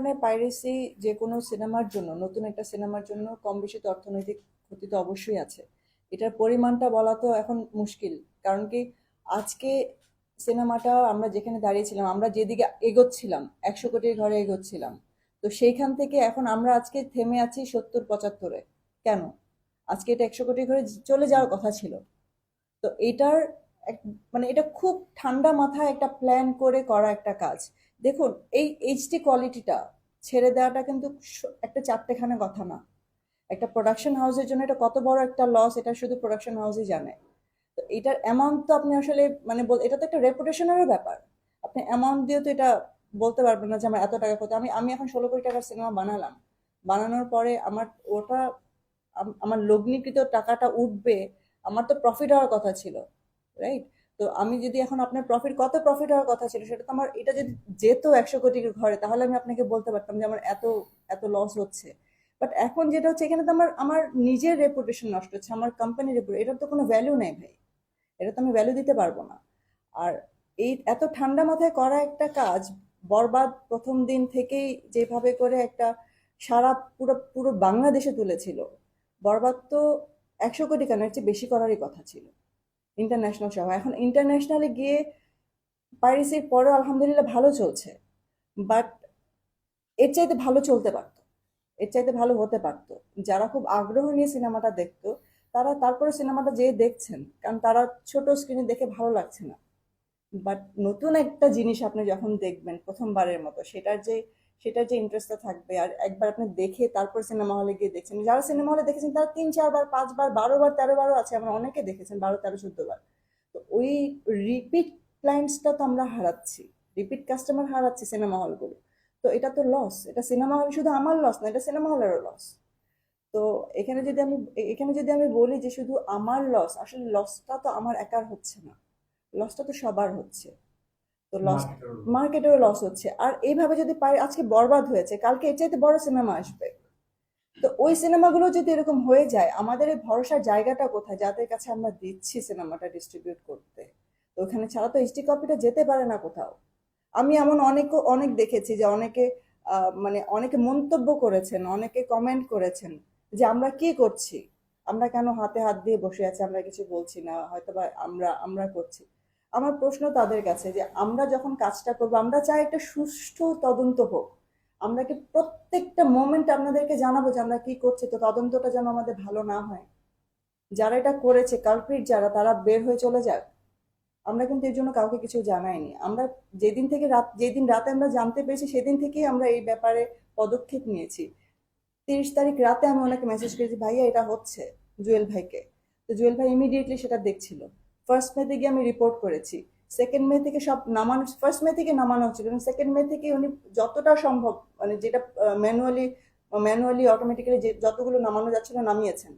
ধরনের পাইরেসি যে কোনো সিনেমার জন্য, নতুন একটা সিনেমার জন্য কম বেশি তো অর্থনৈতিক ক্ষতি তো অবশ্যই আছে। এটার পরিমাণটা বলা তো এখন মুশকিল। কারণ কি, আজকে সিনেমাটা আমরা যেখানে দাঁড়িয়েছিলাম, আমরা যেদিকে এগোচ্ছিলাম, একশো কোটির ঘরে এগোচ্ছিলাম। তো সেইখান থেকে এখন আমরা আজকে থেমে আছি সত্তর, পঁচাত্তরে। কেন? আজকে এটা একশো কোটি ঘরে চলে যাওয়ার কথা ছিল। তো এটার মানে এটা খুব ঠান্ডা মাথায় একটা প্ল্যান করে করা একটা কাজ। দেখুন, এই এইচডি কোয়ালিটিটা ছেড়ে দেওয়াটা কিন্তু একটা চারটেখানে কথা না। একটা প্রোডাকশন হাউসের জন্য এটা কত বড় একটা লস এটা শুধু প্রোডাকশন হাউসই জানে। তো এটার অ্যামাউন্ট তো আপনি আসলে মানে এটা তো একটা রেপুটেশনেরও ব্যাপার। আপনি অ্যামাউন্ট দিয়ে তো এটা বলতে পারবেন না যে আমার এত টাকা কত আমি আমি এখন ষোলো কোটি টাকার সিনেমা বানালাম। বানানোর পরে আমার ওটা আমার লগ্নিকৃত টাকাটা উঠবে, আমার তো প্রফিট হওয়ার কথা ছিল। রাইট তো আমি যদি এখন আপনার প্রফিট কত প্রফিট হওয়ার কথা ছিল, সেটা তো আমার, এটা যদি যেত একশো কোটির ঘরে, তাহলে আমি আপনাকে বলতে পারতাম যে আমার এত এত লস হচ্ছে। বাট এখন যেটা হচ্ছে, এখানে তো আমার আমার নিজের রেপুটেশন নষ্ট হচ্ছে, আমার কোম্পানির রেপুটেশন এটার তো কোনো ভ্যালু নেই ভাই। এটা তো আমি ভ্যালু দিতে পারব না। আর এই এত ঠান্ডা মাথায় করা একটা কাজ, বরবাদ প্রথম দিন থেকেই যেভাবে করে একটা সারা পুরো পুরো বাংলাদেশে তুলেছিল, বরবাদ তো একশো কোটি কেন চেয়ে বেশি করারই কথা ছিল। ইন্টারন্যাশনাল সহ এখন ইন্টারন্যাশনালে গিয়ে পাইরেসির পরেও আলহামদুলিল্লাহ ভালো চলছে। বাট এর চাইতে ভালো চলতে পারতো। এর চাইতে ভালো হতে পারতো। যারা খুব আগ্রহ নিয়ে সিনেমাটা দেখতো, তারা তারপরে সিনেমাটা যেয়ে দেখছেন। কারণ তারা ছোট স্ক্রিনে দেখে ভালো লাগছে না। বাট নতুন একটা জিনিস আপনি যখন দেখবেন প্রথমবারের মতো, সেটার যে সেটার যে ইন্টারেস্টটা থাকবে। আর একবার আপনি দেখে তারপর সিনেমা হলে গিয়ে দেখছেন। যারা সিনেমা হলে দেখেছেন, তারা তিন চারবার পাঁচবার বারো, বার তেরো বারও আছে। আমরা অনেকে দেখেছেন, বারো, তেরো, চোদ্দ বার। তো ওই রিপিট ক্লায়েন্টসটা তো আমরা হারাচ্ছি। রিপিট কাস্টমার হারাচ্ছি সিনেমা হলগুলো তো এটা তো লস এটা সিনেমা হল শুধু আমার লস না, এটা সিনেমা হলেরও লস তো এখানে যদি আমি, এখানে যদি আমি বলি যে শুধু আমার লস আসলে লসটা তো আমার একার হচ্ছে না। লসটা তো সবার হচ্ছে। তো লস মার্কেটেও লস হচ্ছে। আর এইভাবে যদি আজকে বরবাদ হয়েছে কালকে এর চাইতে বড় সিনেমা আসবে। তো ওই সিনেমাগুলো যদি এরকম হয়ে যায় আমাদের এই ভরসার জায়গাটা কোথায়? যাদের কাছে আমরা দিচ্ছি সিনেমাটা ডিস্ট্রিবিউট করতে। তো ওখানে ছাড়া তো এইচডি কপিটা যেতে পারে না কোথাও। আমি এমন অনেক অনেক দেখেছি যে অনেকে আহ, মানে অনেকে মন্তব্য করেছেন অনেকে কমেন্ট করেছেন যে আমরা কি করছি? আমরা কেন হাতে হাত দিয়ে বসে আছি? আমরা কিছু বলছি না। হয়তো বা আমরা আমরা করছি। আমার প্রশ্ন তাদের কাছে যে আমরা যখন কাজটা করব, আমরা চাই একটা সুষ্ঠু তদন্ত হোক। আমরা কি প্রত্যেকটা মোমেন্ট আপনাদেরকে জানাব যে আমরা কি করছি? তো তদন্তটা যেন আমাদের ভালো না হয়। যারা এটা করেছে কালপ্রিট যারা, তারা বের হয়ে চলে যাক। আমরা কিন্তু এর জন্য কাউকে কিছু জানাইনি। আমরা যেদিন থেকে রাত, যেদিন রাতে আমরা জানতে পেরেছি, সেদিন থেকেই আমরা এই ব্যাপারে পদক্ষেপ নিয়েছি। তিরিশ তারিখ রাতে আমি ওনাকে মেসেজ করেছি, ভাইয়া, এটা হচ্ছে জুয়েল ভাইকে। তো জুয়েল ভাই ইমিডিয়েটলি সেটা দেখছিল। ফার্স্ট মে থেকে আমি রিপোর্ট করেছি। সেকেন্ড মে থেকে সব নামানো ফার্স্ট মে থেকে নামানো হচ্ছিল এবং সেকেন্ড মে থেকে উনি যতটা সম্ভব মানে যেটা ম্যানুয়ালি ম্যানুয়ালি অটোমেটিক্যালি যে যতগুলো নামানো যাচ্ছিল নামিয়েছেন।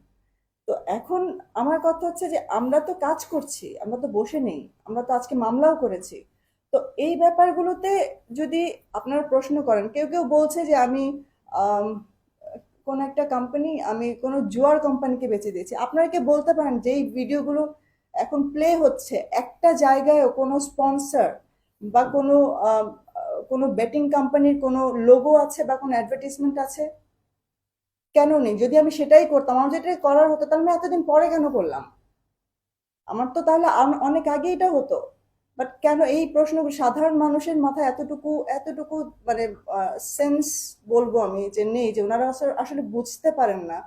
তো এখন আমার কথা হচ্ছে যে আমরা তো কাজ করছি, আমরা তো বসে নেই, আমরা তো আজকে মামলাও করেছি। তো এই ব্যাপারগুলোতে যদি আপনারা প্রশ্ন করেন, কেউ কেউ বলছে যে আমি কোন একটা কোম্পানি আমি কোনো জুয়ার কোম্পানিকে বেচে দিয়েছি। আপনারা কি বলতে পারেন যে এই ভিডিওগুলো এখন প্লে হচ্ছে, একটা জায়গায় কোনো স্পন্সর বা কোনো কোনো বেটিং কোম্পানির কোনো লোগো আছে বা কোনো অ্যাডভার্টিজমেন্ট আছে? কেন নেই? যদি আমি সেটাই করতাম, আমার যেটাই করার হতো, তাহলে আমি এতদিন পরে কেন করলাম? আমার তো তাহলে অনেক আগে এটা হতো। বাট কেন এই প্রশ্ন সাধারণ মানুষের মাথায় এতটুকু এতটুকু মানে সেন্স বলব আমি যে নেই, যে ওনারা আসলে বুঝতে পারেন না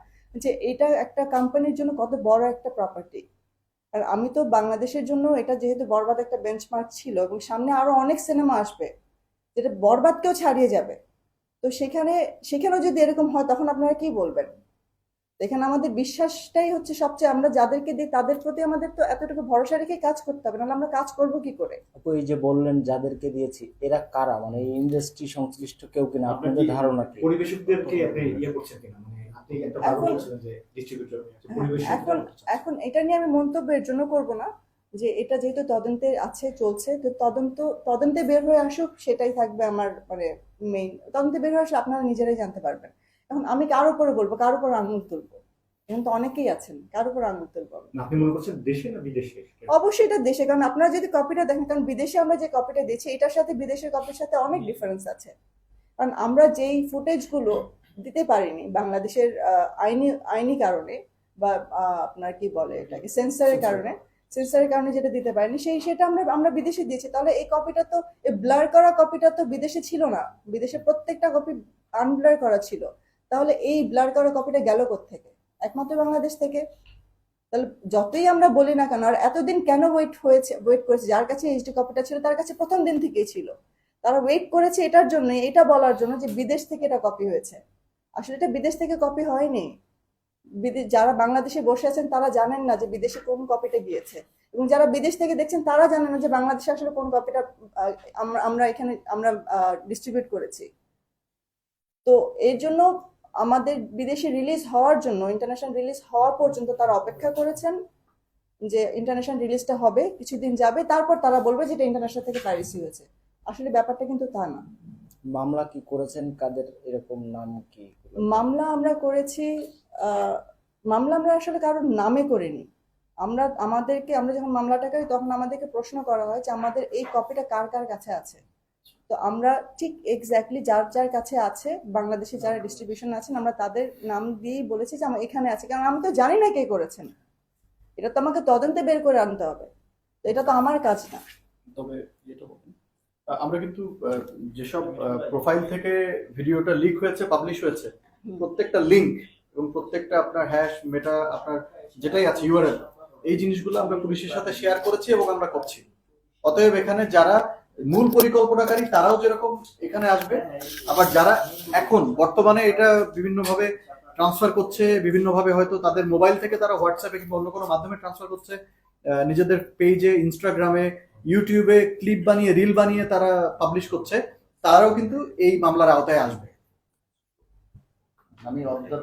যে এটা একটা কোম্পানির জন্য কত বড় একটা প্রপার্টি আর আমি তো বাংলাদেশের জন্য এটা যেহেতু বরবাদ একটা বেঞ্চমার্ক ছিল এবং সামনে আরও অনেক সিনেমা আসবে যেটা বরবাদকেও ছাড়িয়ে যাবে। তো সেখানে সেখানেও যদি এরকম হয় তখন আপনারা কি বলবেন? এখানে আমাদের বিশ্বাসটাই হচ্ছে সবচেয়ে আমরা যাদেরকে দিই তাদের প্রতি আমাদের তো এতটুকু ভরসা রেখে কাজ করতে হবে নাহলে আমরা কাজ করব কি করে? ওই যে বললেন যাদেরকে দিয়েছি এরা কারা? মানে এই ইন্ডাস্ট্রি সংশ্লিষ্ট কেউ কিনা? আপনার আপনাদের ধারণা কি? পরিবেশকদেরকে আপনি ইয়ে করছেন কিনা? এখন- হ্যাঁ, এখন এটা নিয়ে আমি মন্তব্যের জন্য করব না যে এটা যেহেতু তদন্তে আছে চলছে তো তদন্ত তদন্তে বের হয়ে আসুক সেটাই থাকবে আমার মানে মেইন তদন্তে বের হয়ে আসলে আপনারা নিজেরাই জানতে পারবেন। এখন আমি কার উপরে বলব কার উপর আঙুল তুলবো? এখন তো অনেকেই আছেন কার উপর আঙুল তুলবো? আপনি মনে করছেন দেশে না বিদেশে? অবশ্যই এটা দেশে কারণ আপনারা যদি কপিটা দেখেন কারণ বিদেশে আমরা যে কপিটা দিচ্ছি এটার সাথে বিদেশের কপির সাথে অনেক ডিফারেন্স আছে। কারণ আমরা যেই ফুটেজগুলো দিতে পারেনি। বাংলাদেশের আইনি আইনি কারণে বা আপনার কি বলে এটাকে সেন্সারের কারণে সেন্সারের কারণে যেটা দিতে পারেনি সেই সেটা আমরা আমরা বিদেশে দিয়েছি। তাহলে এই কপিটা তো এই ব্লার করা কপিটা তো বিদেশে ছিল না। বিদেশে প্রত্যেকটা কপি আনব্লার করা ছিল। তাহলে এই ব্লার করা কপিটা গেল থেকে একমাত্র বাংলাদেশ থেকে? তাহলে যতই আমরা বলি না কেন আর এতদিন কেন ওয়েট হয়েছে ওয়েট করেছে? যার কাছে এইচডি কপিটা ছিল তার কাছে প্রথম দিন থেকেই ছিল। তারা ওয়েট করেছে এটার জন্য এটা বলার জন্য যে বিদেশ থেকে এটা কপি হয়েছে। আসলে এটা বিদেশ থেকে কপি হয়নি। বিদেশ যারা বাংলাদেশে বসে আছেন তারা জানেন না যে বিদেশে কোন কপিটা গিয়েছে। এবং যারা বিদেশ থেকে দেখছেন তারা জানেন না যে বাংলাদেশে আসলে কোন কপিটা আমরা এখানে, আমরা ডিস্ট্রিবিউট করেছি। তো এর জন্য আমাদের বিদেশে রিলিজ হওয়ার জন্য ইন্টারন্যাশনাল রিলিজ হওয়া পর্যন্ত তারা অপেক্ষা করেছেন যে ইন্টারন্যাশনাল রিলিজটা হবে, কিছুদিন যাবে, তারপর তারা বলবে যে এটা ইন্টারন্যাশনাল থেকে পাইরেসি হয়েছে। আসলে ব্যাপারটা কিন্তু তা না। মামলা কি করেছেন? কাদের এরকম নাম কি? মামলা আমরা করেছি আহ, মামলা আমরা আসলে কারোর নামে করিনি। আমরা আমাদেরকে আমরা যখন মামলাটা করি তখন আমাদেরকে প্রশ্ন করা হয় যে আমাদের এই কপিটা কার কার কাছে আছে? তো আমরা ঠিক এক্স্যাক্টলি যার যার কাছে আছে বাংলাদেশে যারা ডিস্ট্রিবিউশন আছেন আমরা তাদের নাম দিয়েই বলেছি যে আমার এখানে আছে। কারণ আমি তো জানি না কে করেছেন। এটা তো আমাকে তদন্তে বের করে আনতে হবে। তো এটা তো আমার কাজ না। তবে আমরা কিন্তু যেসব প্রোফাইল থেকে ভিডিওটা লিক হয়েছে পাবলিশ হয়েছে, প্রত্যেকটা লিংক এবং প্রত্যেকটা আপনার হ্যাশ মেটা আপনার যেটাই আছে ইউআরএল এই জিনিসগুলো আমরা পুলিশের সাথে শেয়ার করেছি এবং আমরা করছি। অতএব এখানে যারা মূল পরিকল্পনাকারী, তারাও যেরকম এখানে আসবে, আবার যারা এখন, বর্তমানে এটা বিভিন্নভাবে ট্রান্সফার করছে, বিভিন্নভাবে হয়তো তাদের মোবাইল থেকে তারা হোয়াটসঅ্যাপে কিংবা অন্য কোনো মাধ্যমে ট্রান্সফার করছে নিজেদের পেজে ইনস্টাগ্রামে ইউটিউবে ক্লিপ বানিয়ে রিল বানিয়ে তারা পাবলিশ করছে, তারাও কিন্তু এই মামলার আওতায় আসবে। আমি অফ দ্য